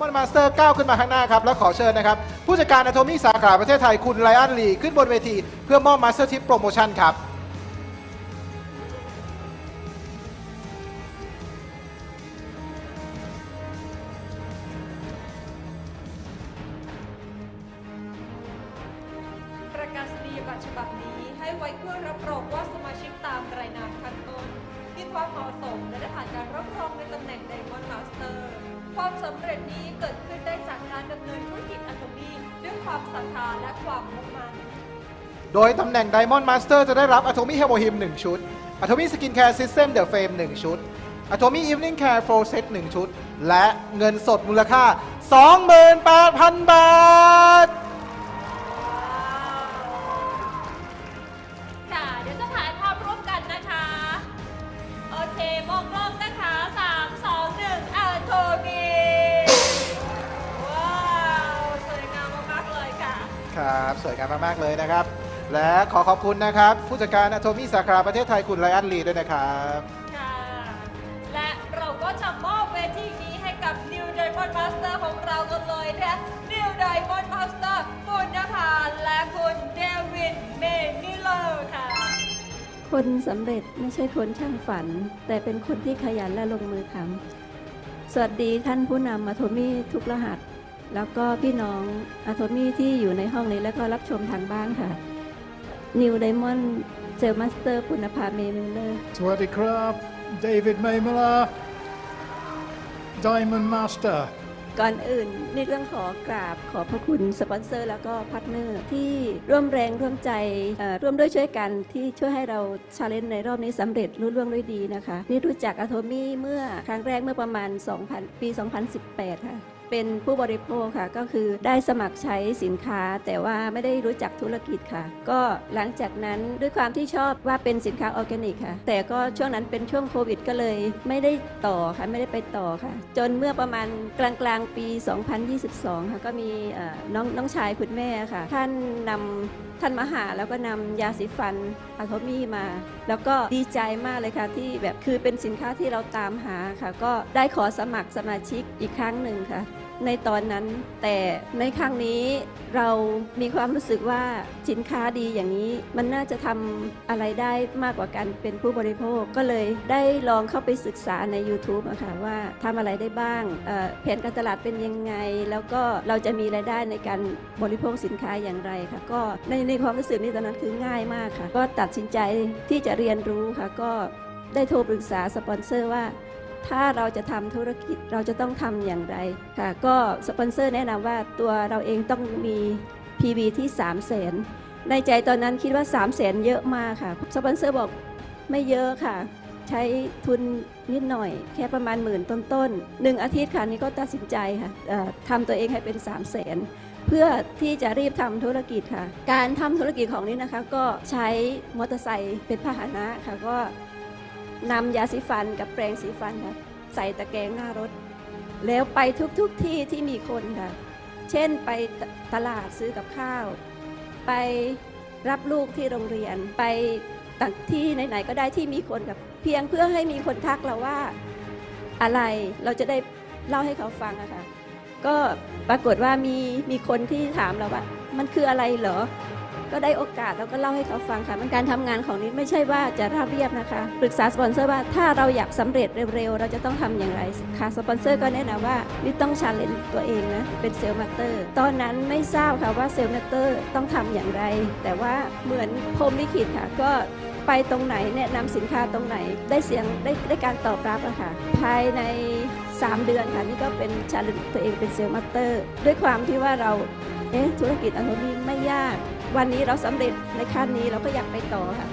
มอนมาสเตอร์ก้าวขึ้นมาข้างหน้าครับ แล้วขอเชิญนะครับ ผู้จัดการอ t โ m มี่สาขาประเทศไทยคุณไลอันลีขึ้นบนเวที เพื่อมอบมาสเตอร์ทิปโปรโมชั่นครับประกาศนียบัตรฉบับนี้ให้ไว้เพื่อรับรองว่าสมาชิกตามรายนามขั้นต้น ความเหมาะสม และได้ผ่านการรับรองในตำแหน่ง Diamond Master ความสำเร็จนี้เกิดขึ้นได้จากการดำเนินธุรกิจอะโ m มี่ด้วยความศรัทธาและความมุ่งมั่น โดยตำแหน่ง Diamond Master จะได้รับ Atomy h e m o h i m 1 ชุด Atomy Skin Care System The Frame 1 ชุด Atomy Evening Care Full Set 1 ชุด และเงินสดมูลค่า 28,000 บาท สวยงามมากๆเลยนะครับ และขอขอบคุณนะครับ ผู้จัดการ Atomy สาขาประเทศไทยคุณไลอันลีด้วยนะครับ ค่ะ และเราก็จะมอบเวทีนี้ให้กับ New Diamond Master ของเรากันเลยนะคะ New Diamond Master คุณนภาและคุณเดวิดเมนิเลอร์ค่ะ คนสำเร็จไม่ใช่คนช่างฝัน แต่เป็นคนที่ขยันและลงมือทำสวัสดีท่านผู้นำอะโทมี่ทุกรหัส แล้วก็พี่น้องอะโทมี่ที่อยู่ในห้องนี้แล้วก็รับชมทางบ้านค่ะนิวไดมอนด์เซลมาสเตอร์ปุณภาเมมิลเลอร์สวัสดีครับเดวิดเมย์มลา Diamond Master ก่อนอื่นนี่ต้องขอกราบขอบพระคุณสปอนเซอร์ แล้วก็พาร์ทเนอร์ที่ร่วมแรงร่วมใจเอ่อร่วมด้วยช่วยกันที่ช่วยให้เราชาเลนจ์ในรอบนี้สำเร็จรุ่ล่วงด้วยดีนะคะ นี่รู้จักอะโทมี่เมื่อครั้งแรกเมื่อประมาณ 2000 ปี 2018 ค่ะ เป็นผู้บริโภคค่ะ ก็คือได้สมัครใช้สินค้า แต่ว่าไม่ได้รู้จักธุรกิจค่ะ ก็หลังจากนั้นด้วยความที่ชอบว่าเป็นสินค้าออร์แกนิกค่ะ แต่ก็ช่วงนั้นเป็นช่วงโควิด ก็เลยไม่ได้ต่อค่ะไม่ได้ไปต่อค่ะ จนเมื่อประมาณกลางกลางๆปี 2022 ค่ะก็มีน้องน้องชายคุณแม่ค่ะ ท่านนำ ท่านมาหาแล้วก็นำยาสีฟันอะโทมี่มา แล้วก็ดีใจมากเลยค่ะที่แบบคือเป็นสินค้าที่เราตามหาค่ะ ก็ได้ขอสมัครสมาชิกอีกครั้งหนึ่งค่ะ ในตอนนั้นแต่ในครั้งนี้เรามีความรู้สึกว่าสินค้าดีอย่างนี้ มันน่าจะทำอะไรได้มากกว่าการเป็นผู้บริโภคก็เลยได้ลองเข้าไปศึกษาใน YouTube อะค่ะว่าทำอะไรได้บ้างแผนการตลาดเป็นยังไง แล้วก็เราจะมีรายได้ในการบริโภคสินค้าอย่างไรค่ะก็ในในในความรู้สึกนี้ตอนนั้นคือง่ายมากค่ะ ก็ตัดสินใจที่จะเรียนรู้ค่ะ ก็ได้โทรปรึกษาสปอนเซอร์ว่า ถ้าเราจะทำธุรกิจเราจะต้องทำอย่างไรค่ะ ก็สปอนเซอร์แนะนำว่าตัวเราเองต้องมี PV ที่ 3 0 0 0 0นในใจตอนนั้นคิดว่า 3 0 0 0 0นเยอะมากค่ะสปอนเซอร์บอกไม่เยอะค่ะ ใช้ทุนนิดหน่อย แค่ประมาณหมื่นต้นๆหนึ่งอาทิตย์ค่ะนี่ก็ตัดสินใจค่ะทำตัวเองให้เป็น 3 0 0 0 0น เพื่อที่จะรีบทำธุรกิจค่ะ การทำธุรกิจของนี้นะคะ ก็ใช้มอเตอร์ไซค์เป็นพาหนะค่ะก็นำยาสีฟันกับแปรงสีฟันค่ะใส่ตะแกรงหน้ารถ แล้วไปทุกๆทที่ที่มีคนค่ะ เช่นไปตตลาดซื้อกับข้าว ไปรับลูกที่โรงเรียนไปต่างที่ไหนๆก็ได้ที่มีคนกับเพียงเพื่อให้มีคนทักเราว่าอะไรเราจะได้เล่าให้เขาฟังอะค่ะ ก็ปรากฏว่ามีมีคนที่ถามเราว่า มันคืออะไรเหรอ ก็ได้โอกาสแล้วก็เล่าให้เขาฟังค่ะ มันการทำงานของนิดไม่ใช่ว่าจะราบเรียบนะคะ ปรึกษาสปอนเซอร์ว่าถ้าเราอยากสำเร็จเร็วๆ เราจะต้องทำอย่างไรค่ะ สปอนเซอร์ก็แนะนำว่านี่ต้องชาเลนจ์ตัวเองนะ เป็นเซลล์มาเตอร์ ตอนนั้นไม่ทราบค่ะว่าเซลล์มาเตอร์ต้องทำอย่างไร แต่ว่าเหมือนพรมลิขิตค่ะ ก็ไปตรงไหนแนะนำสินค้าตรงไหนได้เสียงได้ได้การตอบรับอะค่ะ ภายใน 3 เดือนค่ะนี่ก็เป็นชาเลนจ์ตัวเองเป็นเซลล์มาสเตอร์ ด้วยความที่ว่าเราเอ๊ะธุรกิจอันนี้ไม่ยาก วันนี้เราสำเร็จในขั้นนี้เราก็อยากไปต่อค่ะ